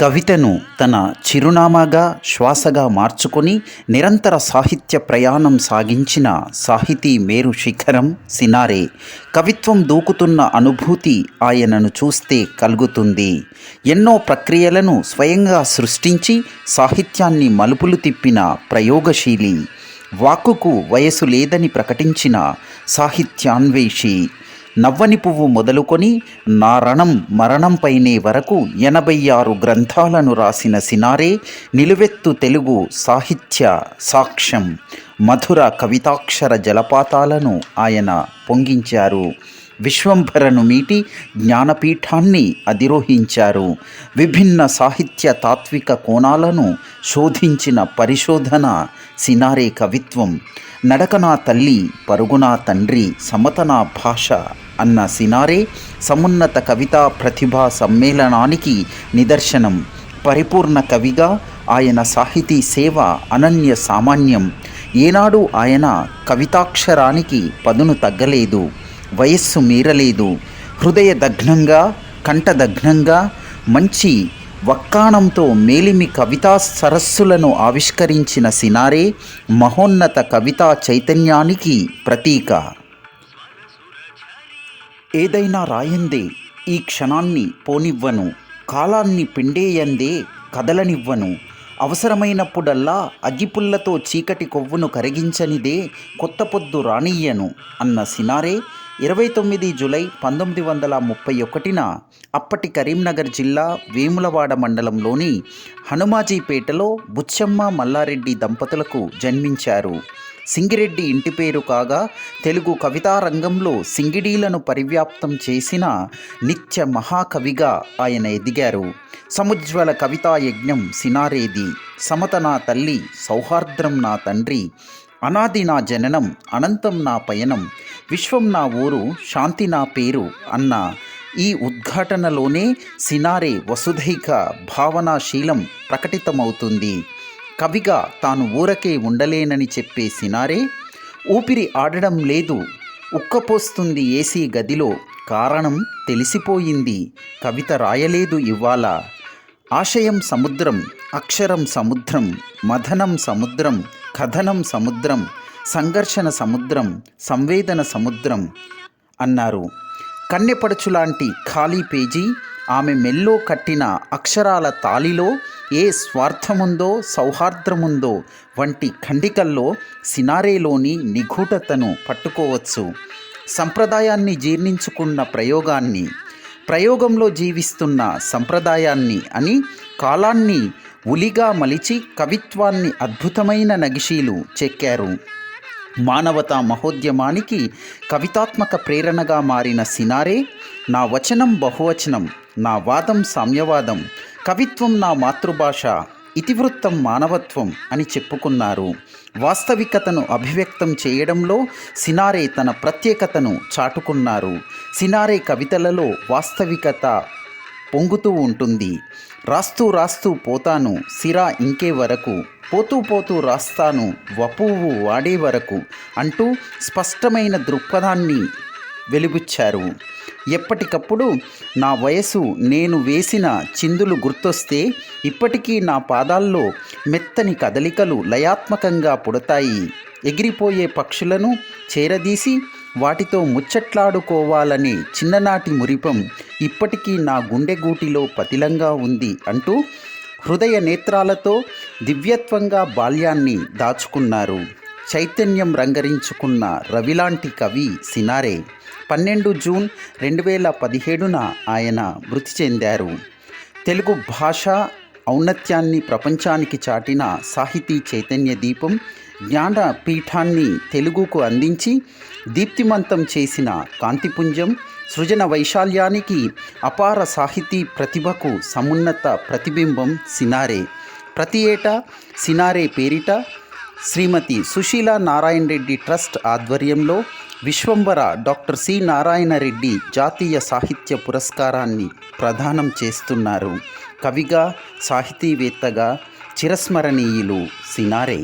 కవితను తన చిరునామాగా శ్వాసగా మార్చుకొని నిరంతర సాహిత్య ప్రయాణం సాగించిన సాహితీ మేరు శిఖరం సినారే. కవిత్వం దూకుతున్న అనుభూతి ఆయనను చూస్తే కలుగుతుంది. ఎన్నో ప్రక్రియలను స్వయంగా సృష్టించి సాహిత్యాన్ని మలుపులు తిప్పిన ప్రయోగశీలి. వాక్కుకు వయసు లేదని ప్రకటించిన సాహిత్యాన్వేషి. నవ్వని పువ్వు మొదలుకొని నా రణం మరణంపైనే వరకు ఎనభై ఆరు గ్రంథాలను రాసిన సినారే నిలువెత్తు తెలుగు సాహిత్య సాక్ష్యం మధుర కవితాక్షర జలపాతాలను ఆయన పొంగించారు. విశ్వంభరను మీటి జ్ఞానపీఠాన్ని అధిరోహించారు. విభిన్న సాహిత్య తాత్విక కోణాలను శోధించిన పరిశోధన సినారే కవిత్వం. నడకనా తల్లి పరుగునా తండ్రి సమతనా భాష అన్న సినారే సమున్నత కవితా ప్రతిభా సమ్మేళనానికి నిదర్శనం. పరిపూర్ణ కవిగా ఆయన సాహితీ సేవ అనన్య సామాన్యం. ఏనాడు ఆయన కవితాక్షరానికి పదును తగ్గలేదు. వయస్సు మీరలేదు. హృదయ దగ్నంగా కంఠదగ్నంగా మంచి వక్కాణంతో మేలిమి కవితా సరస్సులను ఆవిష్కరించిన సినారే మహోన్నత కవితా చైతన్యానికి ప్రతీక. ఏదైనా రాయందే ఈ క్షణాన్ని పోనివ్వను. కాలాన్ని పిండేయందే కదలనివ్వను. అవసరమైనప్పుడల్లా అగ్గిపుల్లతో చీకటి కొవ్వును కరిగించనిదే కొత్త పొద్దు రానియ్యను అన్న సినారే ఇరవై తొమ్మిది జులై పంతొమ్మిది వందల ముప్పై ఒకటిన అప్పటి కరీంనగర్ జిల్లా వేములవాడ మండలంలోని హనుమాజీపేటలో బుచ్చమ్మ మల్లారెడ్డి దంపతులకు జన్మించారు. సింగిరెడ్డి ఇంటి పేరు కాగా తెలుగు కవితా రంగంలో సింగిడీలను పరివ్యాప్తం చేసిన నిత్య మహాకవిగా ఆయన ఎదిగారు. సముజ్వల కవితా యజ్ఞం సినారేది సమత నా తల్లి సౌహార్ద్రం నా తండ్రి అనాది నా జననం అనంతం నా పయనం విశ్వం నా ఊరు శాంతి నా పేరు అన్న ఈ ఉద్ఘాటనలోనే సినారే వసుధైక భావనాశీలం ప్రకటితమవుతుంది. కవిగా తాను ఊరకే ఉండలేనని చెప్పే సినారే ఊపిరి ఆడడం లేదు ఉక్కపోస్తుంది ఏసీ గదిలో కారణం తెలిసిపోయింది కవిత రాయలేదు ఇవాళ ఆశయం సముద్రం అక్షరం సముద్రం మథనం సముద్రం కథనం సముద్రం సంఘర్షణ సముద్రం సంవేదన సముద్రం అన్నారు. కన్నెపడుచు లాంటి ఖాళీ పేజీ ఆమె మెల్లో కట్టిన అక్షరాల తాలిలో ఏ స్వార్థముందో సౌహార్ద్రముందో వంటి ఖండికల్లో సినారేలోని నిగూఢతను పట్టుకోవచ్చు. సంప్రదాయాన్ని జీర్ణించుకున్న ప్రయోగాన్ని ప్రయోగంలో జీవిస్తున్న సంప్రదాయాన్ని అని కాలాన్ని ఉలిగా మలిచి కవిత్వాన్ని అద్భుతమైన నగిషీలు చెక్కారు. మానవతా మహోద్యమానికి కవితాత్మక ప్రేరణగా మారిన సినారే నా వచనం బహువచనం నా వాదం సామ్యవాదం కవిత్వం నా మాతృభాష ఇతివృత్తం మానవత్వం అని చెప్పుకున్నారు. వాస్తవికతను అభివ్యక్తం చేయడంలో సినారే తన ప్రత్యేకతను చాటుకున్నారు. సినారే కవితలలో వాస్తవికత పొంగుతూ ఉంటుంది. రాస్తూ రాస్తూ పోతాను సిరా ఇంకే వరకు. పోతూ పోతూ రాస్తాను వపువు వాడే వరకు అంటూ స్పష్టమైన దృక్పథాన్ని వెలుబుచ్చారు. ఎప్పటికప్పుడు నా వయసు నేను వేసిన చిందులు గుర్తొస్తే ఇప్పటికీ నా పాదాల్లో మెత్తని కదలికలు లయాత్మకంగా పుడతాయి. ఎగిరిపోయే పక్షులను చేరదీసి వాటితో ముచ్చట్లాడుకోవాలనే చిన్ననాటి మురిపం ఇప్పటికీ నా గుండెగూటిలో పతిలంగా ఉంది అంటూ హృదయ నేత్రాలతో దివ్యత్వంగా బాల్యాన్ని దాచుకున్నారు. చైతన్యం రంగరించుకున్న రవిలాంటి కవి సినారే పన్నెండు జూన్ రెండు వేల పదిహేడున ఆయన మృతి చెందారు. తెలుగు భాష ఔన్నత్యాన్ని ప్రపంచానికి చాటిన సాహితీ చైతన్య దీపం జ్ఞాన పీఠాన్ని తెలుగుకు అందించి దీప్తిమంతం చేసిన కాంతిపుంజం సృజన వైశాల్యానికి అపార సాహితీ ప్రతిభకు సమున్నత ప్రతిబింబం సినారే. ప్రతి ఏటా సినారే పేరిట శ్రీమతి సుశీల నారాయణ రెడ్డి ట్రస్ట్ ఆధ్వర్యంలో విశ్వంబర డాక్టర్ సి నారాయణ రెడ్డి జాతీయ సాహిత్య పురస్కారాన్ని ప్రదానం చేస్తున్నారు. కవిగా సాహితీవేత్తగా చిరస్మరణీయులు సినారే.